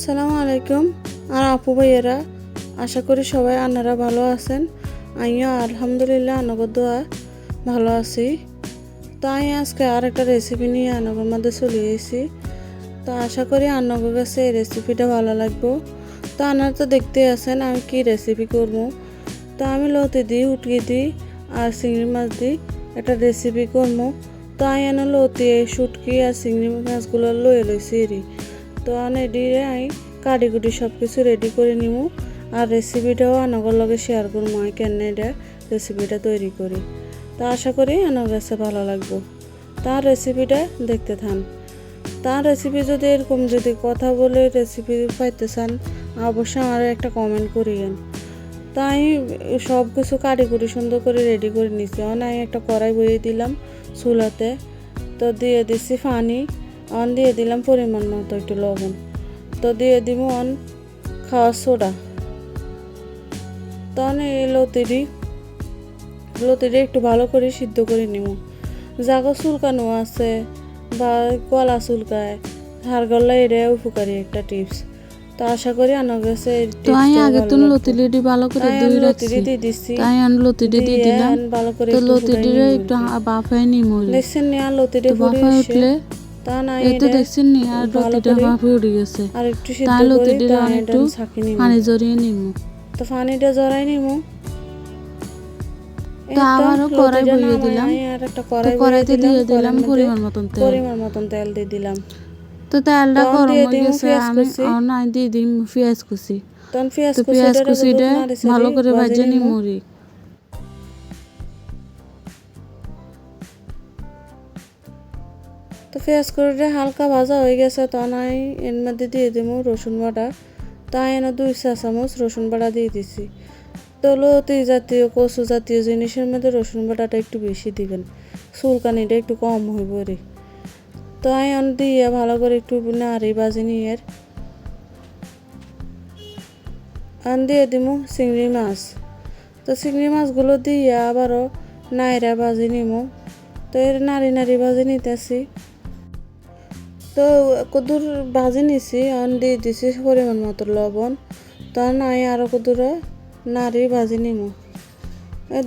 আসসালামু আলাইকুম। আর আপু ভাইয়েরা, আশা করি সবাই আপনারা ভালো আছেন। আমিও আলহামদুলিল্লাহ আনগর দোয়া, ভালো আছি। তো আমি আজকে আর একটা রেসিপি নিয়ে আনগর মধ্যে চলে এসেছি। তো আশা করি আনগর কাছে এই রেসিপিটা ভালো লাগবো। তো আপনারা তো দেখতে আছেন আমি কি রেসিপি করব। তো আমি লতি দিই, উটকি দিই আর চিংড়ি মাছ দিই, একটা রেসিপি করব। তো আমি এনে লতি শুটকি আর চিংড়ি মাছগুলো লয়ে লইছি এরি তো রেডিরে আমি কুটি সব কিছু রেডি করে নিব আর রেসিপিটাও আনগর লগে শেয়ার করব আমি কেন এটা রেসিপিটা তৈরি করি। তা আশা করি আনগর কাছে ভালো লাগবো। তার রেসিপিটা দেখতে থান তার রেসিপি যদি এরকম যদি কথা বলে রেসিপি পাইতে চান, অবশ্যই আমার একটা কমেন্ট করিয়েন। তাই সব কিছু কুটি সুন্দর করে রেডি করে নিছি। অন আমি একটা কড়াই বইয়ে দিলাম চুলাতে। তো দিয়ে দিছি পানি। অন দিয়ে দিলাম পরিমাণ মতো একটু লবণ। তো দিয়ে দিব অন খাওয়ার সোডা। তখন এই লতিটি লতিটি একটু ভালো করে সিদ্ধ করে নিব। জাগো চুলকানো আছে বা গলা চুলকায় হাড় গলা এটা উপকারী একটা টিপস। তো আশা করি কাছে এই তো আমি আগে তো। লতিলিটি ভালো করে ধুই রাখছি। তাই আমি লতিটি দিয়ে দিলাম। আন তো লতিটিরে একটু নিব। বাফায় নি মরি দেখছেন নি আর লতিটি বাফায় উঠলে তা না দেখছেন নি আর ভালো করে গেছে। আর একটু সিদ্ধ করে লতিটিরে তা আমি এটা একটু পানি জড়িয়ে নিমু তো পানিটা জড়াই নিব। তো আবারও কড়াই বইয়ে দিলাম। আর একটা কড়াই কড়াইতে দিয়ে দিলাম পরিমাণ মতন তেল। পরিমাণ মতন তেল দিয়ে দিলাম। তো তেলটা গরম হয়ে গেছে আমি অনাই দিয়ে দিম পেঁয়াজ কুচি। তখন পেঁয়াজ কুচিটা কুচিটা নাড়ি চাড়ি ভালো করে ভাজে ভাজে নিমু। তো পেঁয়াজ কুচিটা হালকা ভাজা হয়ে গেছে তখন আমি এর মধ্যে দিয়ে দিব রসুন বাটা। তাই এনে দুই চা চামচ রসুন বাটা দিয়ে দিছি। তো লতি জাতীয়, কচু জাতীয় জিনিসের মধ্যে রসুন বাটাটা একটু বেশি দিবেন। চুলকানিটা একটু কম হইব রে। তো আমি দিয়ে ভালো করে একটু নাড়ি বাজি নিয়ে আন দিয়ে দিব চিংড়ি মাছ। তো চিংড়ি মাছগুলো দিয়ে আবারও নাইরা ভাজি নিমু। তো এর নাড়ি নাড়ি ভাজি নিতেছি। তো কদুর ভাজি নিছি অন দিয়ে দিছি পরিমাণ মতো লবণ। তখন আমি আরও কদুর নাড়ি ভাজি নিমু।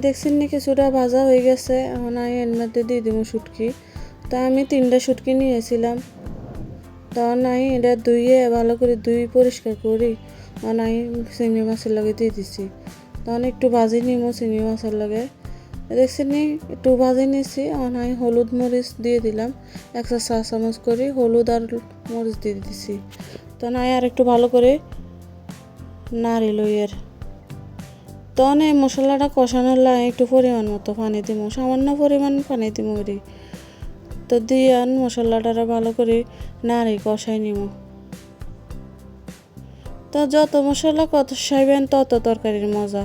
দেখছেন নি কিছুটা ভাজা হয়ে গেছে, এখন আমি এর মধ্যে দিয়ে দিব শুটকি। তা আমি তিনটা শুটকি নিয়েছিলাম। তখন আমি এটা ধুইয়ে ভালো করে ধুই পরিষ্কার করি। তখন আমি চিংড়ি মাছের লগে দিয়ে দিছি। তখন একটু ভাজি নিমো চিংড়ি মাছের লগে। দেখছেন নি একটু ভাজি নিছি এখন আমি হলুদ মরিচ দিয়ে দিলাম। একশো চা চামচ করে হলুদ আর মরিচ দিয়ে দিছি তখন আমি আর একটু ভালো করে নাড়ি লই এর তখন এই মশলাটা কষানোর লাগে একটু পরিমাণ মতো পানি দিব সামান্য পরিমাণ পানি দিব তো দিয়ে আন মশলাটা ভালো করে নাড়ি কষাই নিব তো যত মশলা কষাইবেন তত তরকারির মজা।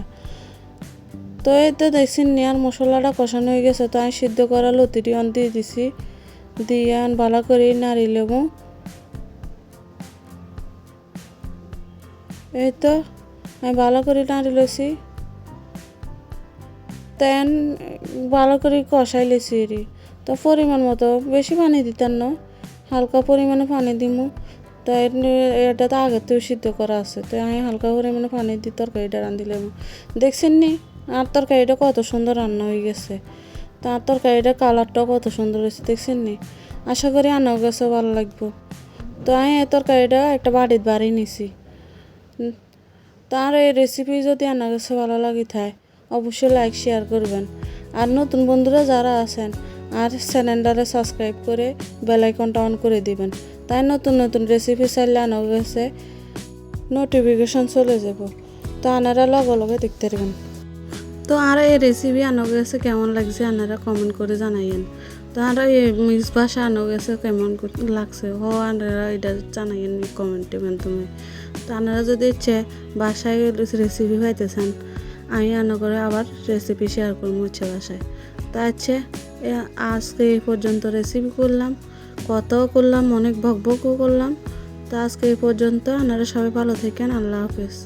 তো এই তো দেখছি নিয়ার মশলাটা কষানো হয়ে গেছে, তো আমি সিদ্ধ করা লতিটি অন দিয়ে দিছি। দিয়ে আন ভালো করে নাড়ি লেব এই তো, আমি ভালো করে নাড়ি লইছি। তেন, ভালো করে কষাই লেছি এরি তো পরিমাণ মতো, বেশি পানি দিতেন না, হালকা পরিমাণে পানি দিমু। তো এটা তো থেকে সিদ্ধ করা আছে, তো আমি হালকা পরিমাণে পানি দিই তরকারিটা রাঁধিলাম দেখছেন নি? আর তরকারিটা কত সুন্দর রান্না হয়ে গেছে। তো আর তরকারিটা কালারটাও কত সুন্দর হয়েছে, দেখছেন নি? আশা করি আনাও গেছে ভালো লাগবো। তো আমি এই তরকারিটা একটা বাড়ির বাড়ি নিছি। তার এই রেসিপি যদি আনার কাছে ভালো লাগে থাকে, অবশ্যই লাইক শেয়ার করবেন। আর নতুন বন্ধুরা যারা আছেন, আর চ্যানেলটারে সাবস্ক্রাইব করে বেল আইকনটা অন করে দিবেন। তাই নতুন নতুন রেসিপি চাইলে আনার কাছে নোটিফিকেশন চলে যাব। তো আনারা লগে লগে দেখতে পারবেন তো আর এই রেসিপি আনার গেছে কেমন লাগছে আনারা কমেন্ট করে জানাইয়েন। তো আর এই মিক্স ভাষা আনার গেছে কেমন লাগছে, হ আনারা এটা জানাইয়েন কমেন্টে মাধ্যমে। তো আপনারা যদি ইচ্ছে বাসায় রেসিপি পাইতেছেন, আমি রান্না করে আবার রেসিপি শেয়ার করব ইচ্ছে বাসায়। তা আছে আজকে এই পর্যন্ত রেসিপি করলাম কতও করলাম, অনেক ভকভকও করলাম। তো আজকে এই পর্যন্ত আপনারা সবাই ভালো থাকেন, আল্লাহ হাফেজ।